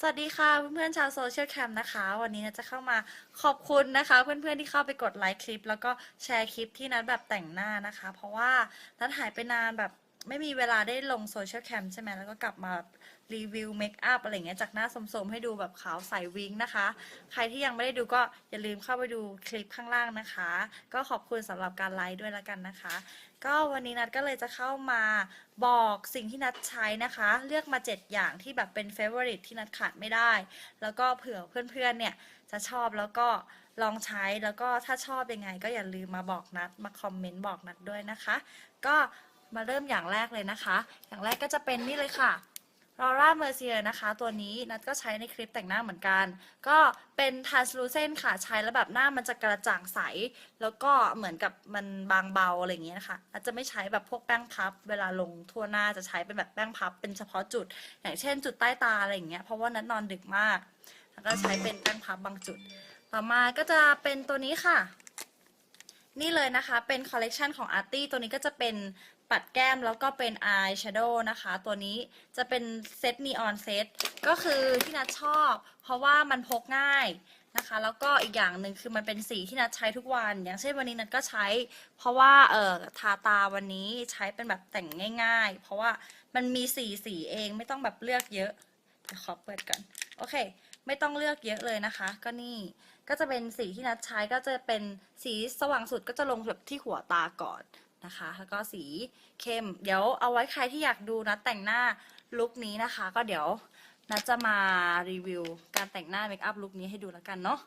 สวัสดีค่ะเพื่อนๆชาวโซเชียลแคมนะคะ วันนี้นะจะเข้ามาขอบคุณนะคะ เพื่อนๆที่เข้าไปกดไลค์คลิป แล้วก็แชร์คลิปที่นัดแบบแต่งหน้านะคะ เพราะว่านัดหายไปนานแบบ ไม่มีเวลาได้ลงโซเชียลแคมใช่ไหมแล้วก็กลับมารีวิวเมคอัพอะไรเงี้ยจากหน้าสมๆให้ดูแบบขาวใสวิงนะคะ ใครที่ยังไม่ได้ดูก็อย่าลืมเข้าไปดูคลิปข้างล่างนะคะ ก็ขอบคุณสำหรับการไลค์ด้วยแล้วกันนะคะ ก็วันนี้นัดก็เลยจะเข้ามาบอกสิ่งที่นัดใช้นะคะ เลือกมา 7 อย่างที่แบบเป็นเฟเวอริตที่นัดขาดไม่ได้ แล้วก็เผื่อเพื่อนๆเนี่ยจะชอบแล้วก็ลองใช้แล้วก็ถ้าชอบยังไง ก็อย่าลืมมาบอกนัดมาคอมเมนต์บอกนัดด้วยนะคะ ก็ มาเริ่มอย่างแรกเลยนะคะ อย่างแรกก็จะเป็นนี่เลยค่ะ r o r a Mercier นะคะ ตัวนี้นัดก็ใช้ในคลิปแต่งหน้าเหมือนกัน ก็เป็น translucent ค่ะ ใช้แล้วแบบหน้ามันจะกระจ่างใส แล้วก็เหมือนกับมันบางเบาอะไรอย่างเงี้ยนะคะนัดจะไม่ใช้แบบพวกแป้งพับ เวลาลงทั่วหน้าจะใช้เป็นแบบแป้งพับ เป็นเฉพาะจุด อย่างเช่นจุดใต้ตาอะไรอย่างเงี้ย เพราะว่านัดนอนดึกมาก แล้วก็ใช้เป็นแป้งพับบางจุด ต่อมาก็จะเป็นตัวนี้ค่ะ นี่เลยนะคะ เป็นคอลเลกชันของ Arty ตัวนี้ก็จะเป็น ปัดแก้มแล้วก็เป็นอายแชโดว์นะคะ ตัวนี้จะเป็นเซตนีออนเซตก็คือที่นัดชอบ เพราะว่ามันพกง่ายนะคะ แล้วก็อีกอย่างหนึ่งคือมันเป็นสีที่นัดใช้ทุกวัน อย่างเช่นวันนี้นัดก็ใช้ เพราะว่าเอ่อทาตาวันนี้ใช้เป็นแบบแต่งง่าย ๆ เพราะว่ามันมีสีสีเองไม่ต้องแบบเลือกเยอะเดี๋ยวขอเปิดก่อนโอเค ไม่ต้องเลือกเยอะเลยนะคะ ก็นี่ก็จะเป็นสีที่นัดใช้ก็จะเป็นสีสว่างสุดก็จะลงแบบที่หัวตาก่อน นะคะ แล้วก็สีเข้ม เดี๋ยวเอาไว้ใครที่อยากดูนัดแต่งหน้าลุคนี้นะคะ ก็เดี๋ยวนัดจะมารีวิว การแต่งหน้าเมคอัพลุคนี้ให้ดูแล้วกันเนาะ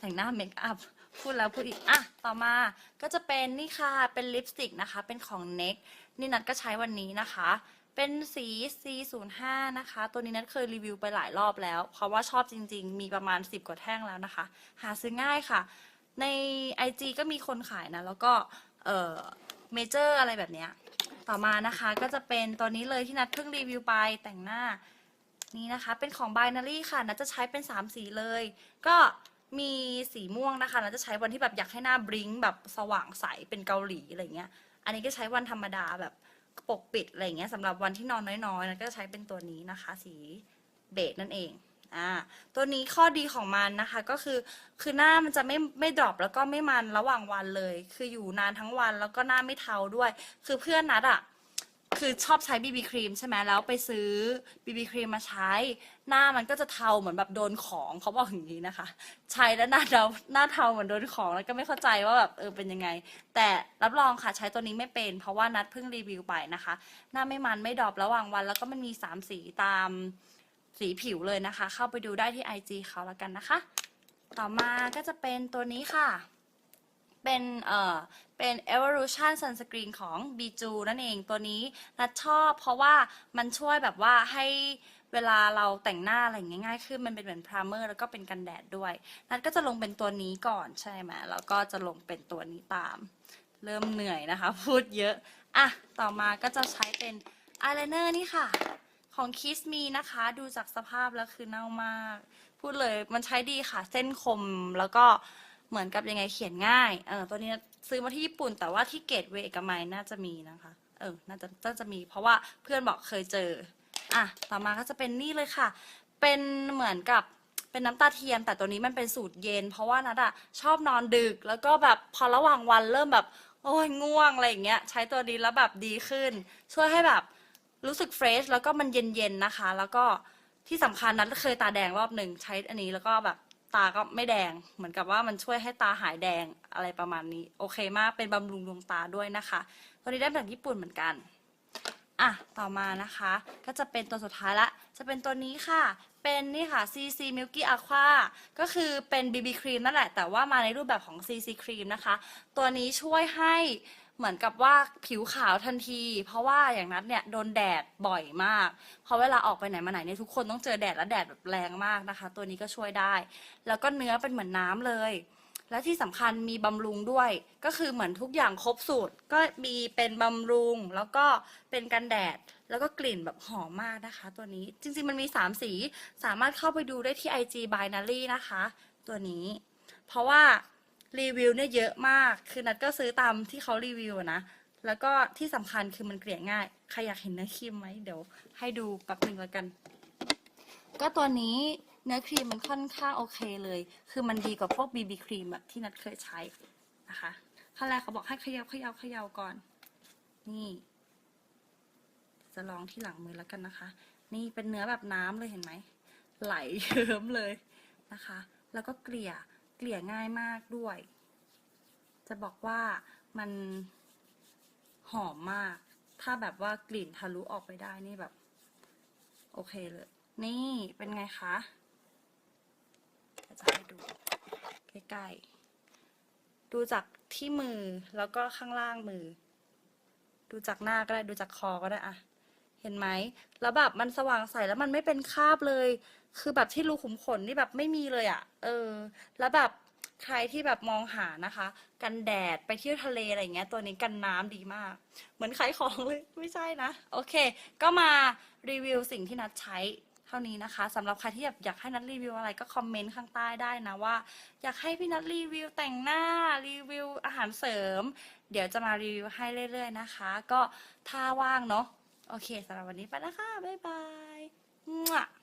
แต่งหน้าเมคอัพพูดแล้วพูดอีกอะต่อมาก็จะเป็นนี่ค่ะเป็นลิปสติกนะคะ เป็นของ NEX นี่นัดก็ใช้วันนี้นะคะ เป็นสี C05 นะคะ ตัวนี้นัดเคยรีวิวไปหลายรอบแล้ว เพราะว่าชอบจริง ๆ มีประมาณ 10 กว่าแท่งแล้วนะคะ หาซื้อง่ายค่ะ ใน IG ก็มีคนขายนะ แล้วก็เอ่อ เมเจอร์อะไรแบบเนี้ยต่อมานะคะก็จะเป็นตัวนี้เลยที่นัดเพิ่งรีวิวไปแต่งหน้านี่นะคะเป็นของ Binary ค่ะนัดจะใช้เป็น 3 สีเลย ก็มีสีม่วงนะคะนัดจะใช้วันที่แบบอยากให้หน้าบลิงแบบสว่างใสเป็นเกาหลีอะไรเงี้ย อันนี้ก็ใช้วันธรรมดาแบบปกปิดอะไรเงี้ยสำหรับวันที่นอนน้อยๆนัดก็จะใช้เป็นตัวนี้นะคะ สีเบจนั่นเอง อ่าตัวนี้ข้อดีของมันนะคะก็คือคือหน้ามันจะไม่ไม่ดรอปแล้วก็ไม่มันระหว่างวันเลย คืออยู่นานทั้งวันแล้วก็หน้าไม่เทาด้วย คือเพื่อนนัดอะคือชอบใช้บีบีครีมใช่ไหมแล้วไปซื้อบีบีครีมมาใช้ หน้ามันก็จะเทาเหมือนแบบโดนของเขาบอกอย่างนี้นะคะ ใช้แล้วหน้าเราหน้าเทาเหมือนโดนของแล้วก็ไม่เข้าใจว่าแบบเออเป็นยังไง แต่รับรองค่ะใช้ตัวนี้ไม่เป็น เพราะว่านัดเพิ่งรีวิวไปนะคะ หน้าไม่มันไม่ดรอประหว่างวัน แล้วก็มันมีสามสีตาม สีผิวเลยนะคะ เข้าไปดูได้ที่ IG เขาแล้วกันนะคะ ต่อมาก็จะเป็นตัวนี้ค่ะ เป็นเอ่อเป็น Evolution Sunscreen ของ b ีจูนั่นเองตัวนี้นัดชอบเพราะว่ามันช่วยแบบว่าให้เวลาเราแต่งหน้าอะไรอย่ายง่ายขึ้นมันเป็นเหมือนพรามเมอร์แล้วก็เป็นกันแดดด้วย นัดก็จะลงเป็นตัวนี้ก่อนใช่ไหมแล้วก็จะลงเป็นตัวนี้ตาม เริ่มเหนื่อยนะคะ พูดเยอะ อะ ต่อมาก็จะใช้เป็นอายไลเนอร์นี่ค่ะ ของ Kiss Me นะคะ ดูจากสภาพแล้วคือเน่ามาก พูดเลยมันใช้ดีค่ะ เส้นคมแล้วก็เหมือนกับยังไงเขียนง่ายเออตัวนี้ซื้อมาที่ญี่ปุ่น แต่ว่าที่เกตเวย์เอกมัยน่าจะมีนะคะ เออน่าจะน่าจะมี เพราะว่าเพื่อนบอกเคยเจออะต่อมาก็จะเป็นนี่เลยค่ะ เป็นเหมือนกับเป็นน้ำตาเทียม แต่ตัวนี้มันเป็นสูตรเย็น เพราะว่านัดอะชอบนอนดึก แล้วก็แบบพอระหว่างวันเริ่มแบบ โอ้ยง่วงอะไรอย่างเงี้ยใช้ตัวนี้แล้วแบบดีขึ้น ช่วยให้แบบ รู้สึกเฟรชแล้วก็มันเย็นๆนะคะ แล้วก็ที่สำคัญนั้นเคยตาแดงรอบหนึ่งใช้อันนี้แล้วก็แบบตาก็ไม่แดง เหมือนกับว่ามันช่วยให้ตาหายแดงอะไรประมาณนี้ โอเคมากเป็นบำรุงดวงตาด้วยนะคะตัวนี้ได้มาจากญี่ปุ่นเหมือนกันอะต่อมานะคะก็จะเป็นตัวสุดท้ายละ จะเป็นตัวนี้ค่ะ เป็นนี่ค่ะ CC Milky Aqua ก็คือเป็น BB ครีมนั่นแหละ แต่ว่ามาในรูปแบบของ CC ครีมนะคะ ตัวนี้ช่วยให้ เหมือนกับว่าผิวขาวทันที เพราะว่าอย่างนัดเนี่ยโดนแดดบ่อยมากเพราะเวลาออกไปไหนมาไหนเนี่ยทุกคนต้องเจอแดดและแดดแบบแรงมากนะคะ ตัวนี้ก็ช่วยได้ แล้วก็เนื้อเป็นเหมือนน้ำเลย และที่สำคัญมีบำรุงด้วย ก็คือเหมือนทุกอย่างครบสูตรก็มีเป็นบำรุง แล้วก็เป็นกันแดดแล้วก็กลิ่นแบบหอมมากนะคะ ตัวนี้จริงๆมันมี 3 สี สามารถเข้าไปดูได้ที่ IG Binary นะคะ ตัวนี้ เพราะว่า รีวิวเนี่ยเยอะมาก คือนัดก็ซื้อตามที่เขารีวิวอะนะ แล้วก็ที่สำคัญคือมันเกลี่ยง่าย ใครอยากเห็นเนื้อครีมไหมเดี๋ยวให้ดูแป๊บหนึ่งแล้วกัน ก็ตัวนี้เนื้อครีมมันค่อนข้างโอเคเลย คือมันดีกว่าพวกบีบีครีมแบบที่นัดเคยใช้นะคะขั้นแรกเขาบอกให้เขยาเขยาเขยาก่อน นี่ จะลองที่หลังมือแล้วกันนะคะ นี่เป็นเนื้อแบบน้ำเลยเห็นไหม ไหลเยิ้มเลยนะคะ แล้วก็เกลี่ย กลี่ยง่ายมากด้วย จะบอกว่ามันหอมมาก ถ้าแบบว่ากลิ่นทะลุออกไปได้นี่แบบ โอเคเลย นี่เป็นไงคะจะให้ดูใกล้ๆ ดูจากที่มือแล้วก็ข้างล่างมือ ดูจากหน้าก็ได้ ดูจากคอก็ได้อะ เห็นไหมแล้วแบบมันสว่างใสแล้วมันไม่เป็นคราบเลย คือแบบที่รูขุมขนนี่แบบไม่มีเลยอะ่ะ เออ แล้วแบบใครที่แบบมองหานะคะ กันแดดไปเที่ยวทะเลอะไรเงี้ย ตัวนี้กันน้ำดีมาก เหมือนขายของเลยไม่ใช่นะ โอเค ก็มารีวิวสิ่งที่นัดใช้เท่านี้นะคะสำหรับใครที่แบบอยากให้นัดรีวิวอะไรก็คอมเมนต์ข้างใต้ได้นะว่า อยากให้พี่นัดรีวิวแต่งหน้ารีวิวอาหารเสริม เดี๋ยวจะมารีวิวให้เรื่อยๆนะคะ ก็ถ้าว่างเนาะ โอเคสำหรับวันนี้ไปแล้วค่ะ บ๊ายบาย